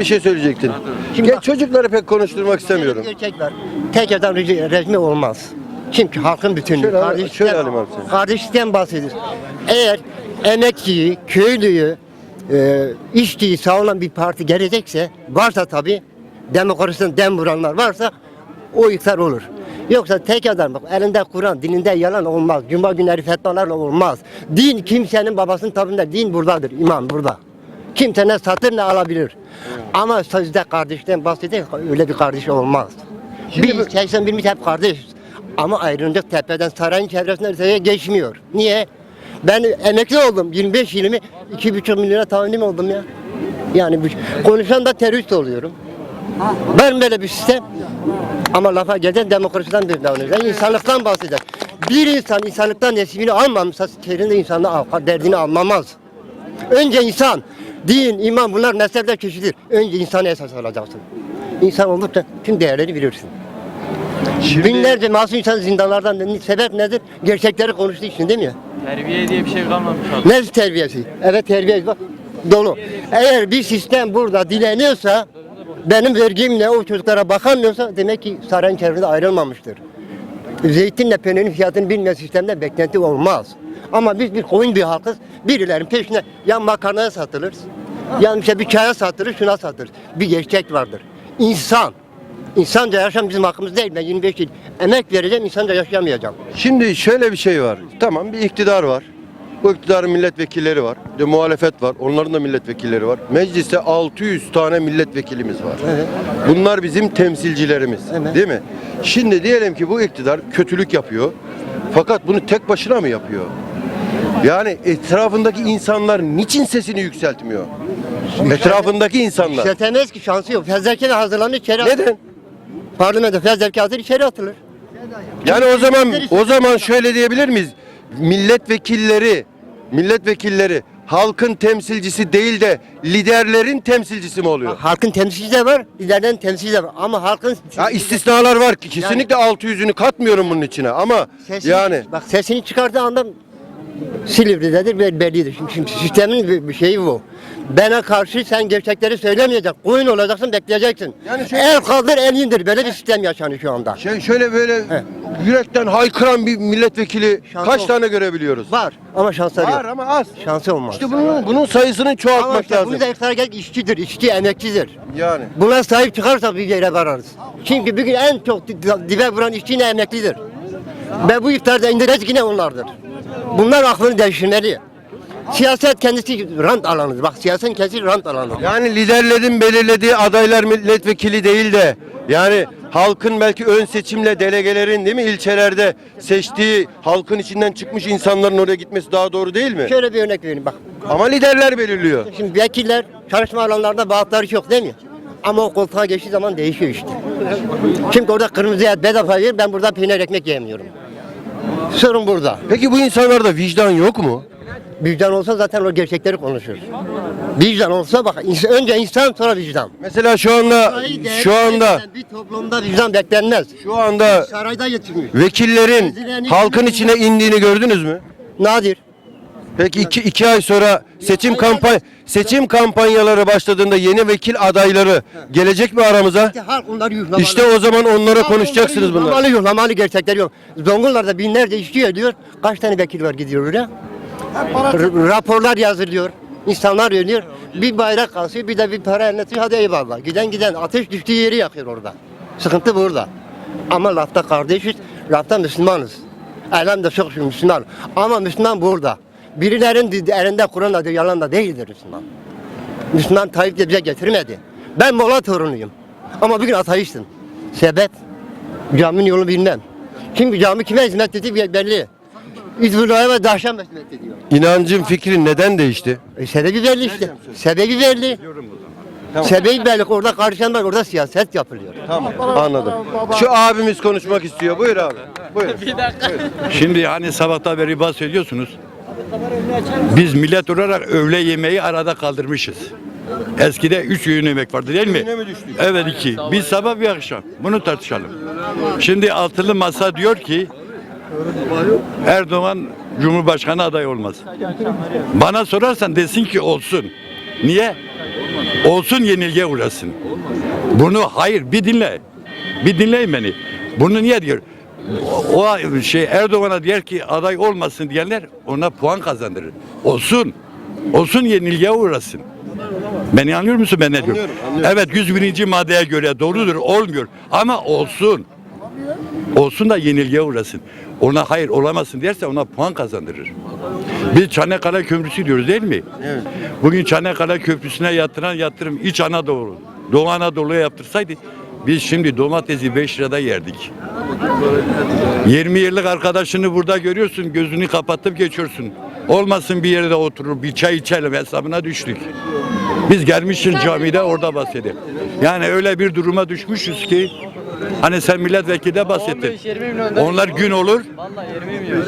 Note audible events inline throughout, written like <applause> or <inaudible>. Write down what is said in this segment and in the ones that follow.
Bir şey söyleyecektin. Şimdi bak- çocukları pek konuşturmak istemiyorum. Gerçek var. Tek adam rejimi olmaz. Çünkü halkın bütünlüğü. Şöyle- kardeşlikten- şöyle alayım abi seni. Kardeşlikten. Eğer emekçiyi, köylüyü, e, işçiyi savunan bir parti gelecekse, varsa tabii, demokrasiden dem vuranlar varsa o iktidar olur. Yoksa tek adam bak elinde Kur'an, dilinde yalan olmaz. Cuma günleri fetvalarla olmaz. Din kimsenin babasının tabında din buradadır. iman burada. Kimse ne satır ne alabilir. Ama sözde kardeşten bahsediyor öyle bir kardeş olmaz. Biz 81 biz hep kardeşiz. Ama ayrılacak tepeden sarayın çevresinden öteye geçmiyor. Niye? Ben emekli oldum. 25 yılımı 2,5 milyona tavinim oldum ya. Yani konuşan da terörist oluyorum. Ben böyle bir sistem. Ama lafa gelen demokrasiden bir davranıyor. Yani insanlıktan bahseder. Bir insan insanlıktan nesibini almamışsa terinde insanlığı al- derdini almamaz. Önce insan, din, iman bunlar mezhepler kişidir. Önce insanı esas alacaksın. İnsan oldukça tüm değerleri bilirsin. Binlerce masum insan zindanlardan sebep nedir? Gerçekleri konuştuğu için değil mi? Terbiye diye bir şey kalmamış abi. Ne terbiyesi? Evet terbiye bak dolu. Eğer bir sistem burada dileniyorsa benim vergimle o çocuklara bakamıyorsa demek ki sarayın çevresinde ayrılmamıştır. Zeytinle peynirin fiyatını bilmeyen sistemde beklenti olmaz. Ama biz bir koyun bir halkız. Birilerinin peşine ya makarnaya satılır, ya işte bir çaya satılır, şuna satılır. Bir gerçek vardır. İnsan. İnsanca yaşam bizim hakkımız değil. Ben 25 yıl emek vereceğim, insanca yaşayamayacağım. Şimdi şöyle bir şey var. Tamam bir iktidar var. Bu iktidarın milletvekilleri var. De muhalefet var. Onların da milletvekilleri var. Mecliste 600 tane milletvekilimiz var. Evet. Bunlar bizim temsilcilerimiz. Evet. Değil mi? Şimdi diyelim ki bu iktidar kötülük yapıyor. Fakat bunu tek başına mı yapıyor? Yani etrafındaki insanlar niçin sesini yükseltmiyor? Etrafındaki insanlar. Yükseltemez ki şansı yok. Fezleke hazırlanır içeri atılır. Neden? Parlamento fezleke hazır içeri atılır. Yani o zaman o zaman şöyle diyebilir miyiz? Milletvekilleri milletvekilleri halkın temsilcisi değil de liderlerin temsilcisi mi oluyor? Halkın temsilcisi de var, liderlerin temsilcisi de var. Ama halkın Ya istisnalar var ki kesinlikle 600'ünü katmıyorum bunun içine ama sesini, yani bak sesini çıkardığı anda Silivri'dedir ve bellidir. Şimdi, sistemin bir, şeyi bu. Bana karşı sen gerçekleri söylemeyeceksin. Koyun olacaksın, bekleyeceksin. Yani şey- el kaldır, el indir. Böyle bir sistem yaşanıyor şu anda. şey şöyle böyle He. yürekten haykıran bir milletvekili Şansı kaç ol- tane görebiliyoruz? Var ama şansları Var yok. ama az. Şansı olmaz. İşte bunun bunun sayısını ama çoğaltmak işte lazım. bunu da gel işçidir, işçi emekçidir. Yani Buna sahip çıkarsak bir yere vararız. Çünkü bugün en çok di- dibe vuran işçi yine emeklidir. Ve bu iftarda indirecek yine onlardır. Bunlar aklını değiştirmeli. Siyaset kendisi rant alanıdır. Bak siyasetin kendisi rant alanıdır. Yani liderlerin belirlediği adaylar milletvekili değil de yani halkın belki ön seçimle delegelerin değil mi ilçelerde seçtiği halkın içinden çıkmış insanların oraya gitmesi daha doğru değil mi? Şöyle bir örnek vereyim bak. Ama liderler belirliyor. Şimdi vekiller çalışma alanlarında vaatları çok değil mi? Ama o koltuğa geçtiği zaman değişiyor işte. Çünkü orada kırmızı et bedava verir, ben burada peynir ekmek yemiyorum. Sorun burada. Peki bu insanlarda vicdan yok mu? Vicdan olsa zaten o gerçekleri konuşur. Vicdan olsa bak ins- önce insan sonra vicdan. Mesela şu anda şu anda bir toplumda vicdan beklenmez. şu anda Sarayda yetişmiş. vekillerin halkın içine indiğini gördünüz mü? Nadir. Peki iki, iki ay sonra seçim kampanya seçim kampanyaları başladığında yeni vekil adayları gelecek mi aramıza? İşte halk onları yuhlamalı. İşte o zaman onlara Halk konuşacaksınız onları bunları. Yuhlamalı yuhlamalı gerçekler yok. Zonguldak'ta binlerce işçi ölüyor. Kaç tane vekil var gidiyor oraya? R- raporlar yazılıyor. İnsanlar ölüyor. Bir bayrak kalsıyor bir de bir para eline. Hadi eyvallah. Giden giden ateş düştüğü yeri yakıyor orada. Sıkıntı burada. Ama lafta kardeşiz, lafta Müslümanız. De çok Müslüman. Ama Müslüman burada. Birilerin elinde Kur'an adı yalan da değildir Müslüman. Müslüman Tayyip de bize getirmedi. Ben Molla torunuyum. Ama bugün ateistim. Sebep? Caminin yolunu bilmem. Çünkü cami kime hizmet ettiği belli. İzmir'e ve Dahşam hizmet ediyor. İnancın fikrin neden değişti? E, sebebi belli işte. Sebebi belli. Tamam. Sebebi belli. Orada karışan var, orada siyaset yapılıyor. Tamam anladım. Şu abimiz konuşmak istiyor. Buyur abi. Buyur. <laughs> Şimdi hani sabahtan beri bahsediyorsunuz. Biz millet olarak öğle yemeği arada kaldırmışız. Eskide üç öğün yemek vardı değil mi? Evet iki. Bir sabah bir akşam. Bunu tartışalım. Şimdi altılı masa diyor ki Erdoğan Cumhurbaşkanı aday olmaz. Bana sorarsan desin ki olsun. Niye? Olsun yenilgiye uğrasın. Bunu hayır bir dinle. Bir dinleyin beni. Bunu niye diyor? O o şey Erdoğan'a diyor ki aday olmasın diyenler ona puan kazandırır. Olsun. Olsun yenilgiye uğrasın. Beni anlıyor musun ben ne diyorum? Anlıyorum, anlıyorum. Evet 101. maddeye göre doğrudur olmuyor ama olsun. Olsun da yenilgiye uğrasın. Ona hayır olamazsın derse ona puan kazandırır. Biz Çanakkale Köprüsü diyoruz değil mi? Evet. Bugün Çanakkale Köprüsü'ne yatıran yatırım İç Anadolu, Doğu Anadolu'ya yaptırsaydı biz şimdi domatesi 5 lirada yerdik. 20 yıllık arkadaşını burada görüyorsun, gözünü kapatıp geçiyorsun. Olmasın bir yerde oturur, bir çay içelim hesabına düştük. Biz gelmişiz camide orada bahsedelim. Yani öyle bir duruma düşmüşüz ki hani sen milletvekili de bahsettin. 15-20 milyon Onlar gün olur, Vallahi 20 milyon.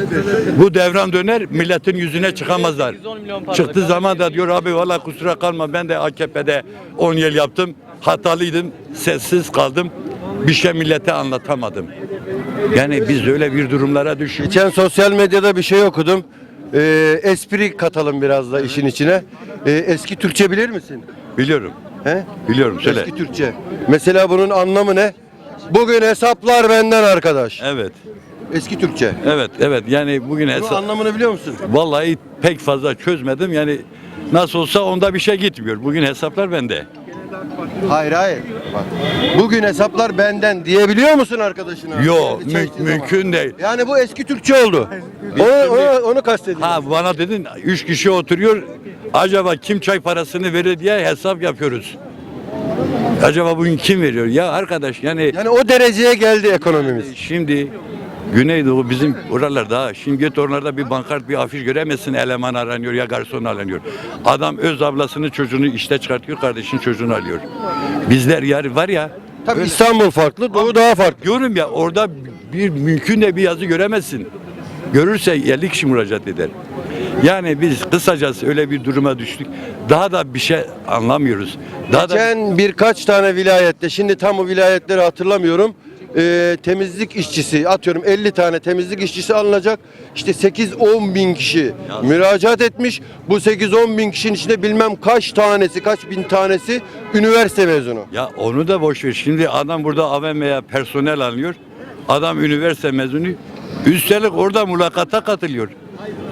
bu devran döner milletin yüzüne çıkamazlar. 110 milyon para. Çıktığı zaman da diyor abi valla kusura kalma ben de AKP'de 10 yıl yaptım. Hatalıydım, sessiz kaldım. Bir şey millete anlatamadım. Yani biz öyle bir durumlara düştük. Geçen sosyal medyada bir şey okudum. Ee, espri katalım biraz da işin içine. Ee, eski Türkçe bilir misin? Biliyorum. He? Biliyorum söyle. Eski Türkçe. Mesela bunun anlamı ne? Bugün hesaplar benden arkadaş. Evet. Eski Türkçe. Evet, evet. Yani bugün Bunun hesap anlamını biliyor musun? vallahi pek fazla çözmedim. Yani nasıl olsa onda bir şey gitmiyor. Bugün hesaplar bende. Hayır hayır. Bak. Bugün hesaplar benden diyebiliyor musun arkadaşına? Yok, mü- içtiği zaman. mümkün değil. Yani bu eski Türkçe oldu. Onu, onu, onu kastediyorum. Ha bana dedin üç kişi oturuyor. Acaba kim çay parasını verir diye hesap yapıyoruz. Acaba bugün kim veriyor? Ya arkadaş yani Yani o dereceye geldi ekonomimiz. şimdi Güneydoğu bizim oralarda şimdi git oralarda bir bankart bir afiş göremezsin eleman aranıyor ya garson aranıyor. Adam öz ablasını çocuğunu işte çıkartıyor kardeşin çocuğunu alıyor. Bizler yer var ya Tabii öyle- İstanbul farklı, Doğu daha farklı. Diyorum ya orada bir mümkün de bir yazı göremezsin. Görürse 50 kişi müracaat eder. Yani biz kısacası öyle bir duruma düştük. Daha da bir şey anlamıyoruz. Daha da Geçen birkaç tane vilayette, şimdi tam o vilayetleri hatırlamıyorum. Ee, temizlik işçisi atıyorum 50 tane temizlik işçisi alınacak. İşte 8-10 bin kişi müracaat etmiş. Bu 8-10 bin kişinin içinde bilmem kaç tanesi, kaç bin tanesi üniversite mezunu. ya onu da boş ver. Şimdi adam burada AVM'ye personel alıyor. Adam üniversite mezunu. Üstelik orada mülakata katılıyor.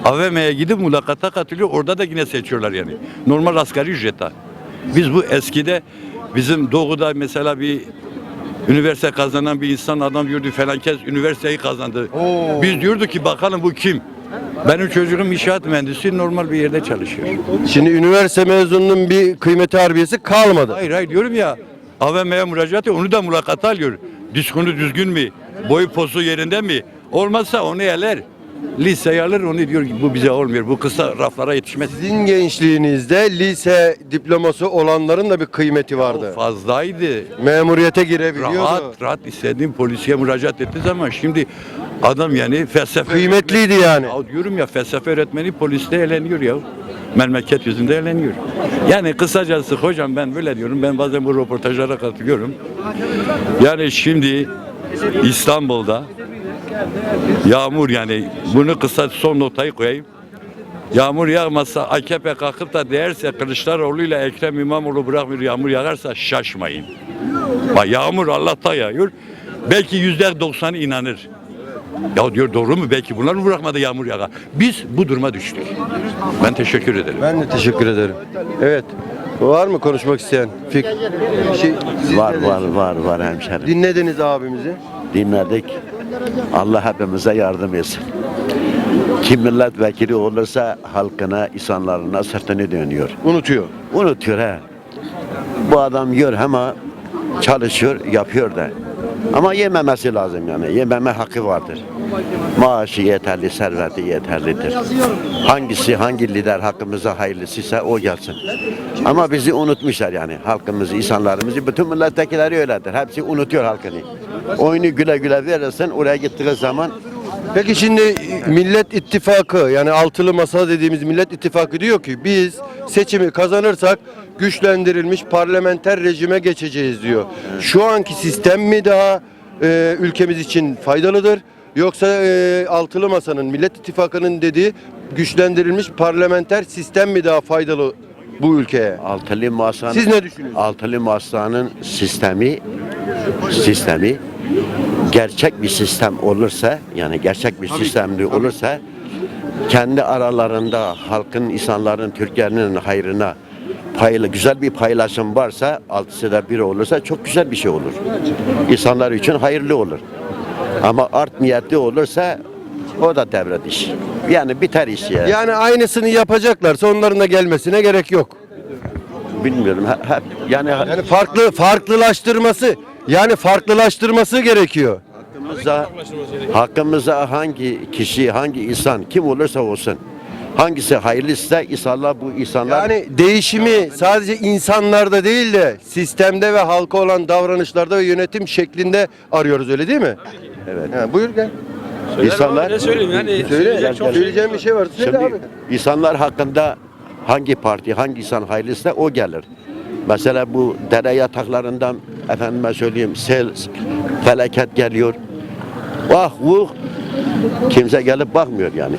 AVM'ye gidip mülakata katılıyor. Orada da yine seçiyorlar yani. Normal asgari ücrete. Biz bu eskide bizim doğuda mesela bir üniversite kazanan bir insan adam diyordu falan kez üniversiteyi kazandı. Oo. Biz diyorduk ki bakalım bu kim? Benim çocuğum inşaat mühendisi normal bir yerde çalışıyor. Şimdi üniversite mezununun bir kıymeti harbiyesi kalmadı. Hayır hayır diyorum ya AVM'ye müracaat ediyor, onu da mülakata alıyor. Diskonu düzgün mü? Boyu posu yerinde mi? Olmazsa onu eler. Liseye alır onu diyor ki bu bize olmuyor. Bu kısa raflara yetişmez. Sizin gençliğinizde lise diploması olanların da bir kıymeti vardı. O fazlaydı. Memuriyete girebiliyordu. Rahat rahat istediğim polisiye müracaat ettiği zaman şimdi adam yani felsefe Kıymetliydi yani. Ya diyorum ya felsefe öğretmeni poliste eğleniyor ya. Memleket yüzünde eğleniyor. Yani kısacası hocam ben böyle diyorum. Ben bazen bu röportajlara katılıyorum. Yani şimdi İstanbul'da yağmur yani bunu kısa son notayı koyayım. Yağmur yağmazsa AKP kalkıp da derse Kılıçdaroğlu ile Ekrem İmamoğlu bırakmıyor yağmur yağarsa şaşmayın. Bak yağmur Allah'ta yağıyor. Belki yüzde doksanı inanır. Ya diyor doğru mu? Belki bunlar mı bırakmadı yağmur yağa? Biz bu duruma düştük. Ben teşekkür ederim. Ben de teşekkür ederim. Evet. Var mı konuşmak isteyen? Fik şey, Var var var var hemşerim. Dinlediniz abimizi. Dinledik. Allah hepimize yardım etsin. Kim milletvekili olursa halkına, insanlarına sırtını dönüyor. Unutuyor. Unutuyor he. Bu adam yiyor ama çalışıyor, yapıyor da. Ama yememesi lazım yani. Yememe hakkı vardır. Maaşı yeterli, serveti yeterlidir. Hangisi, hangi lider hakkımıza hayırlısıysa o gelsin. Ama bizi unutmuşlar yani. Halkımızı, insanlarımızı, bütün milletvekilleri öyledir. Hepsi unutuyor halkını. Oyunu güle güle verirsin, oraya gittiği zaman Peki şimdi Millet İttifakı yani altılı masa dediğimiz Millet İttifakı diyor ki biz seçimi kazanırsak güçlendirilmiş parlamenter rejime geçeceğiz diyor. Şu anki sistem mi daha e, ülkemiz için faydalıdır? Yoksa e, altılı masanın Millet İttifakı'nın dediği güçlendirilmiş parlamenter sistem mi daha faydalı bu ülkeye? Altılı masanın Siz ne düşünüyorsunuz? Altılı masanın sistemi sistemi gerçek bir sistem olursa yani gerçek bir sistemli olursa kendi aralarında halkın, insanların, Türkiye'nin hayrına paylı güzel bir paylaşım varsa altısı da bir olursa çok güzel bir şey olur. İnsanlar için hayırlı olur. Ama art niyetli olursa o da devlet işi. Yani biter iş ya. Yani aynısını yapacaklarsa onların da gelmesine gerek yok. Bilmiyorum. Hep yani, Yani farklı farklılaştırması yani farklılaştırması gerekiyor. hakkımıza, hakkımıza hangi kişi, hangi insan kim olursa olsun hangisi hayırlıysa inşallah bu insanlar Yani değişimi sadece insanlarda değil de sistemde ve halka olan davranışlarda ve yönetim şeklinde arıyoruz öyle değil mi? evet. Ha, buyur gel. insanlar Ne söyleyeyim yani Söyle. çok- Söyleyeceğim bir şey var. Söyle Şimdi abi. insanlar hakkında hangi parti, hangi insan hayırlıysa o gelir. Mesela bu dere yataklarından efendime söyleyeyim sel, felaket geliyor. Vah vuh kimse gelip bakmıyor yani.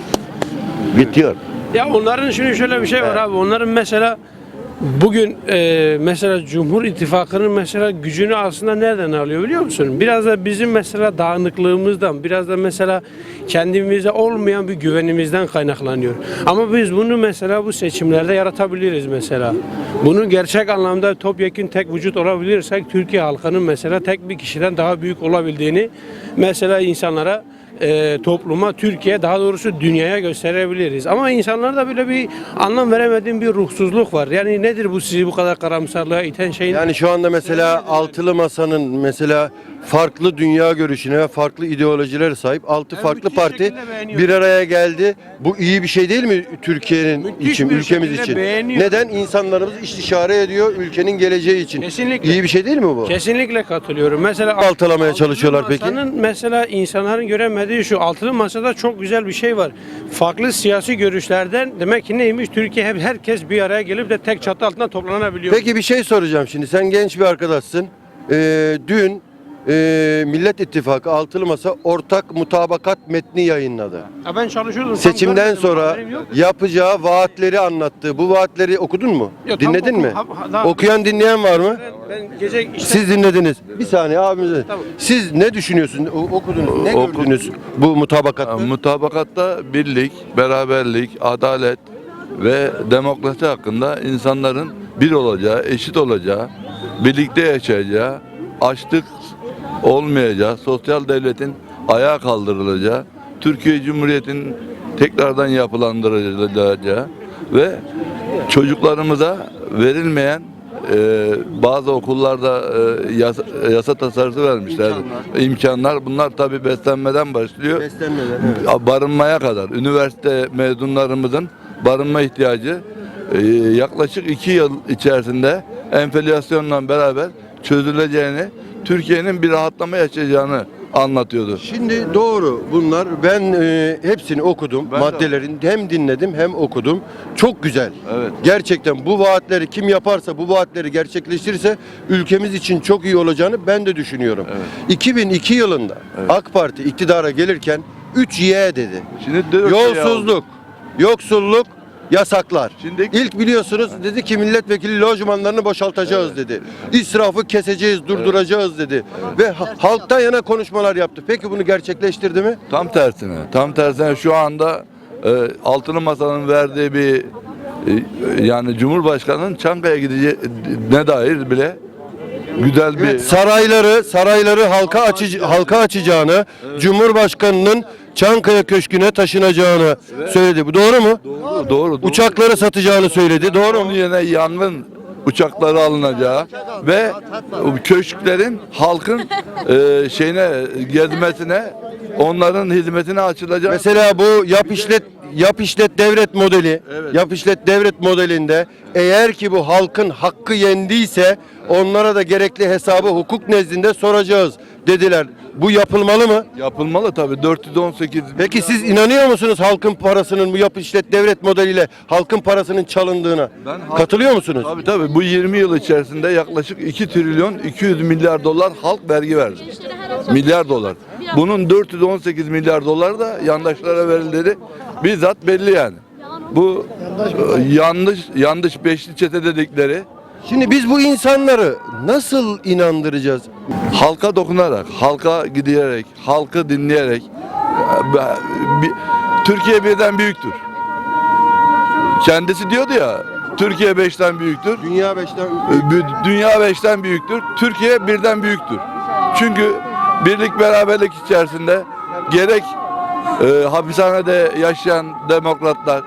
Bitiyor. Ya onların şimdi şöyle bir şey var abi. Onların mesela bugün e, mesela Cumhur İttifakı'nın mesela gücünü aslında nereden alıyor biliyor musun? Biraz da bizim mesela dağınıklığımızdan, biraz da mesela kendimize olmayan bir güvenimizden kaynaklanıyor. Ama biz bunu mesela bu seçimlerde yaratabiliriz mesela. Bunun gerçek anlamda topyekun tek vücut olabilirsek Türkiye halkının mesela tek bir kişiden daha büyük olabildiğini mesela insanlara e, topluma, Türkiye daha doğrusu dünyaya gösterebiliriz. Ama insanlarda böyle bir anlam veremediğim bir ruhsuzluk var. Yani nedir bu sizi bu kadar karamsarlığa iten şeyin? Yani şu anda mesela altılı masanın mesela farklı dünya görüşüne ve farklı ideolojilere sahip altı farklı müthiş parti bir araya geldi. Bu iyi bir şey değil mi Türkiye'nin için, ülkemiz için? Neden insanlarımız istişare ediyor ülkenin geleceği için? Kesinlikle. İyi bir şey değil mi bu? Kesinlikle katılıyorum. Mesela Baltalamaya altılı çalışıyorlar peki? masanın mesela insanların göremediği şu altılı masada çok güzel bir şey var. Farklı siyasi görüşlerden demek ki neymiş? Türkiye hep herkes bir araya gelip de tek çatı altında toplanabiliyor. Peki bir şey soracağım şimdi. Sen genç bir arkadaşsın. Ee, dün e, Millet İttifakı altılı masa ortak mutabakat metni yayınladı. Ya ben çalışıyordum. tam Seçimden görmedim, sonra haberim yok. yapacağı vaatleri anlattı. Bu vaatleri okudun mu? Yok, tam Dinledin mi? ha- daha- Okuyan dinleyen var mı? Ben, ben gece işte Siz dinlediniz. Bir saniye abimize. Tamam. Siz ne düşünüyorsunuz? O- okudunuz. Ne Oku- gördünüz bu mutabakatta? Mutabakatta birlik, beraberlik, adalet ve demokrasi hakkında insanların bir olacağı, eşit olacağı, birlikte yaşayacağı, açlık olmayacağı, sosyal devletin ayağa kaldırılacağı, Türkiye Cumhuriyeti'nin tekrardan yapılandırılacağı ve çocuklarımıza verilmeyen e, bazı okullarda e, yasa, yasa tasarısı vermişler. İmkanlar. Bunlar tabi beslenmeden başlıyor. Beslenmeden, evet. Barınmaya kadar. Üniversite mezunlarımızın barınma ihtiyacı e, yaklaşık iki yıl içerisinde enflasyonla beraber çözüleceğini, Türkiye'nin bir rahatlama yaşayacağını anlatıyordu. Şimdi doğru bunlar. Ben e, hepsini okudum. Ben de- hem dinledim hem okudum. Çok güzel. Evet. Gerçekten bu vaatleri kim yaparsa, bu vaatleri gerçekleştirirse ülkemiz için çok iyi olacağını ben de düşünüyorum. 2002 yılında AK Parti iktidara gelirken 3Y dedi. Şimdi dört şey Yolsuzluk, yoksulluk, yasaklar. Şimdi- İlk biliyorsunuz dedi ki milletvekili lojmanlarını boşaltacağız dedi. İsrafı keseceğiz, durduracağız dedi. Ve ha- halktan yana konuşmalar yaptı. Peki bunu gerçekleştirdi mi? Tam tersine. Tam tersine şu anda e, Altılı Masa'nın verdiği bir e, yani Cumhurbaşkanı'nın Çankaya gideceğine dair bile güzel bir Sarayları, sarayları halka açıcı, halka açacağını, Cumhurbaşkanının Çankaya Köşkü'ne taşınacağını söyledi. Bu doğru mu? doğru, doğru. Uçakları satacağını söyledi. Doğru Onun mu? yerine yangın uçakları alınacağı ve köşklerin halkın e, şeyine gezmesine onların hizmetine açılacağı Mesela bu yap işlet yap işlet devlet modeli, yap işlet devlet modelinde eğer ki bu halkın hakkı yendiyse onlara da gerekli hesabı hukuk nezdinde soracağız dediler. Bu yapılmalı mı? yapılmalı tabii 418 Peki siz inanıyor musunuz halkın parasının bu yap işlet devlet modeliyle halkın parasının çalındığına? Ben halk- Katılıyor musunuz? Tabii tabii bu 20 yıl içerisinde yaklaşık 2 trilyon 200 milyar dolar halk vergi verdi. Milyar dolar. Bunun 418 milyar dolar da yandaşlara verildi. Bizzat belli yani. bu e, yanlış yanlış beşli çete dedikleri Şimdi biz bu insanları nasıl inandıracağız? halka dokunarak, halka giderek, halkı dinleyerek e, Türkiye birden büyüktür. Kendisi diyordu ya Türkiye beşten büyüktür. Dünya beşten E, bü- Dünya beşten büyüktür. Türkiye birden büyüktür. Çünkü birlik beraberlik içerisinde gerek e, hapishanede yaşayan demokratlar,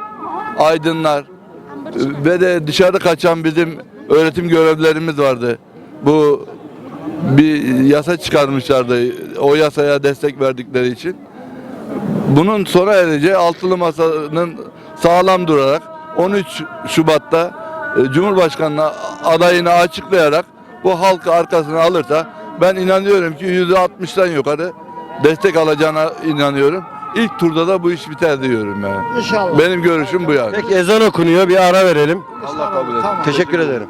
aydınlar e, ve de dışarı kaçan bizim öğretim görevlilerimiz vardı. Bu bir yasa çıkarmışlardı. O yasaya destek verdikleri için. Bunun sona ereceği altılı masanın sağlam durarak 13 Şubat'ta e, Cumhurbaşkanı'na adayını açıklayarak bu halkı arkasına alırsa ben inanıyorum ki %60'tan yukarı destek alacağına inanıyorum. İlk turda da bu iş biter diyorum yani. İnşallah. Benim görüşüm bu yani. Peki ezan okunuyor bir ara verelim. Allah kabul etsin. Teşekkür ederim.